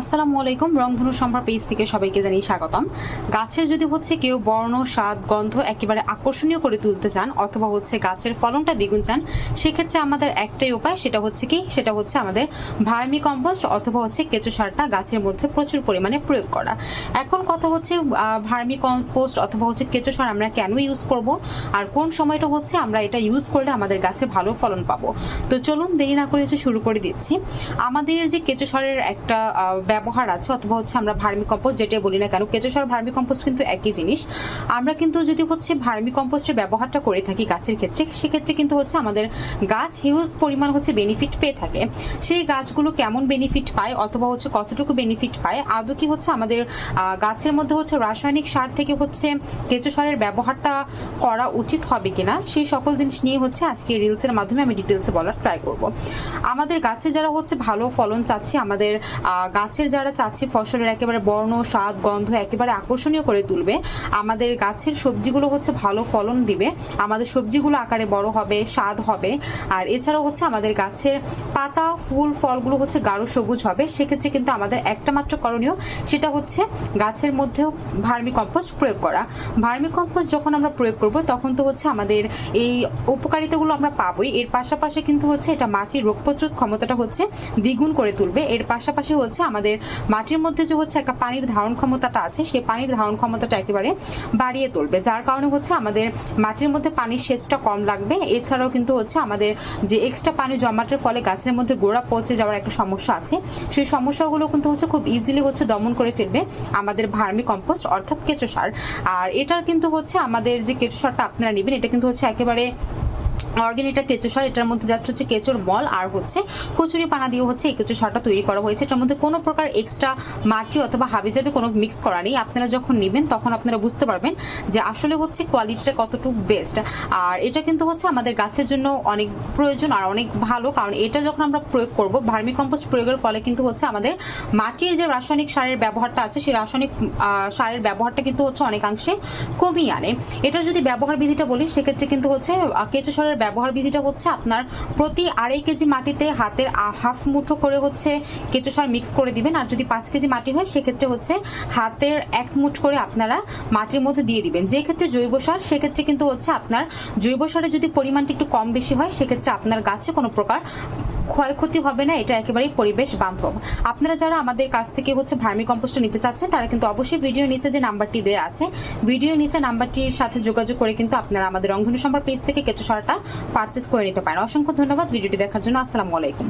আসসালামু আলাইকুম রংধনু সম্ভার পেজ থেকে সবাইকে জানিয়ে স্বাগতম। গাছের যদি হচ্ছে কেউ বর্ণ, স্বাদ, গন্ধ একেবারে আকর্ষণীয় করে তুলতে চান অথবা হচ্ছে গাছের ফলনটা দ্বিগুণ চান, সেক্ষেত্রে আমাদের একটাই উপায়, সেটা হচ্ছে কি? সেটা হচ্ছে আমাদের ভার্মি কম্পোস্ট অথবা হচ্ছে কেঁচো সারটা গাছের মধ্যে প্রচুর পরিমাণে প্রয়োগ করা। এখন কথা হচ্ছে ভার্মি কম্পোস্ট অথবা হচ্ছে কেঁচো সার আমরা কেন ইউজ করব? আর কোন সময়টা হচ্ছে আমরা এটা ইউজ করলে আমাদের গাছে ভালো ফলন পাবো? তো চলুন দেরি না করে শুরু করে দিচ্ছি। আমাদের যে কেঁচো সারের একটা ব্যবহার আছে অথবা হচ্ছে আমরা ভার্মি কম্পোস্ট যেটাই বলি না কেন কেঁচো সার ভার্মি কম্পোস্ট কিন্তু একই জিনিস। আমরা কিন্তু যদি হচ্ছে ভার্মি কম্পোস্টের ব্যবহারটা করে থাকি গাছের ক্ষেত্রে সেক্ষেত্রে কিন্তু হচ্ছে আমাদের গাছ হিউজ পরিমাণ হচ্ছে বেনিফিট পেয়ে থাকে। সেই গাছগুলো কেমন বেনিফিট পায় অথবা হচ্ছে কতটুকু বেনিফিট পায় আদৌ কি হচ্ছে আমাদের গাছের মধ্যে হচ্ছে রাসায়নিক সার থেকে হচ্ছে কেঁচো সারের ব্যবহারটা করা উচিত হবে কিনা সেই সকল জিনিস নিয়ে হচ্ছে আজকে রিলসের মাধ্যমে আমি ডিটেলসে বলার ট্রাই করব। আমাদের গাছে যারা হচ্ছে ভালো ফলন চাচ্ছে আমাদের আহ, গাছের যারা চাচ্ছে ফসলের একেবারে বর্ণ, স্বাদ, গন্ধ একেবারে আকর্ষণীয় করে তুলবে, আমাদের গাছের সবজিগুলো হচ্ছে ভালো ফলন দিবে, আমাদের সবজিগুলো আকারে বড় হবে, স্বাদ হবে, আর এছাড়াও হচ্ছে আমাদের গাছের পাতা, ফুল, ফলগুলো হচ্ছে গাঢ় সবুজ হবে, সেক্ষেত্রে কিন্তু আমাদের একটা মাত্র করণীয়, সেটা হচ্ছে গাছের মধ্যেও ভার্মি কম্পোস্ট প্রয়োগ করা। ভার্মি কম্পোস্ট যখন আমরা প্রয়োগ করব, তখন তো হচ্ছে আমাদের এই উপকারিতাগুলো আমরা পাবোই, এর পাশাপাশি কিন্তু হচ্ছে এটা মাটির রোগ প্রতিরোধ ক্ষমতাটা হচ্ছে দ্বিগুণ করে তুলবে, এর পাশাপাশি হচ্ছে আমাদের মাটির মধ্যে যে হচ্ছে একটা পানির ধারণ ক্ষমতাটা আছে, সেই পানির ধারণ ক্ষমতাটা একেবারে বাড়িয়ে তুলবে। যার কারণে হচ্ছে আমাদের মাটির মধ্যে পানির সেচটা কম লাগবে। এছাড়াও কিন্তু হচ্ছে আমাদের যে এক্সট্রা পানি জমাটের ফলে গাছের মধ্যে গোড়া পচে যাওয়ার একটা সমস্যা আছে। সেই সমস্যাগুলো কিন্তু হচ্ছে খুব ইজিলি হচ্ছে দমন করে ফেলবে আমাদের ভার্মি কম্পোস্ট অর্থাৎ কেঁচো সার। আর এটার কিন্তু হচ্ছে আমাদের যে কেঁচো সারটা আপনারা নেবেন, এটা কিন্তু হচ্ছে একেবারে অর্গ্যানিকটা কেঁচো সার, এটার মধ্যে জাস্ট হচ্ছে কেঁচোর বল আর হচ্ছে কচুরি পানা দিয়ে হচ্ছে এই কেঁচো সারটা তৈরি করা হয়েছে। এটার মধ্যে কোনো প্রকার এক্সট্রা মাটি অথবা হাবিজাবি কোনো মিক্স করা নেই। আপনারা যখন নেবেন তখন আপনারা বুঝতে পারবেন যে আসলে হচ্ছে কোয়ালিটিটা কতটুকু বেস্ট আর এটা কিন্তু হচ্ছে আমাদের গাছের জন্য অনেক প্রয়োজন আর অনেক ভালো, কারণ এটা যখন আমরা প্রয়োগ করব ভার্মি কম্পোস্ট প্রয়োগের ফলে কিন্তু হচ্ছে আমাদের মাটির যে রাসায়নিক সারের ব্যবহারটা আছে, সেই রাসায়নিক সারের ব্যবহারটা কিন্তু হচ্ছে অনেকাংশে কমিয়ে আনে। এটা যদি ব্যবহার বিধিটা বলি, সেক্ষেত্রে কিন্তু হচ্ছে কেঁচো সারের ব্যবহার বিধিটা হচ্ছে আপনার প্রতি আড়াই কেজি মাটিতে হাতের হাফ মুঠো করে হচ্ছে কেঁচো সার মিক্স করে দিবেন। আর যদি পাঁচ কেজি মাটি হয়, সেক্ষেত্রে হচ্ছে হাতের এক মুঠ করে আপনারা মাটির মধ্যে দিয়ে দিবেন। যে ক্ষেত্রে জৈব সার, সেক্ষেত্রে কিন্তু হচ্ছে আপনার জৈব সারের যদি পরিমাণটি একটু কম বেশি হয়, সেক্ষেত্রে আপনার গাছে কোনো প্রকার ক্ষয়ক্ষতি হবে না, এটা একেবারেই পরিবেশ বান্ধব। আপনারা যারা আমাদের কাছ থেকে হচ্ছে ভার্মি কম্পোস্ট নিতে চাচ্ছেন, তারা কিন্তু অবশ্যই ভিডিও নিচে যে নাম্বারটি দেওয়া আছে ভিডিও নিচে নাম্বারটির সাথে যোগাযোগ করে কিন্তু আপনারা আমাদের রংধনু সম্ভার পেজ থেকে কেঁচো সারটা পারচেস করে নিতে পারেন। অসংখ্য ধন্যবাদ ভিডিওটি দেখার জন্য। আসসালামু আলাইকুম।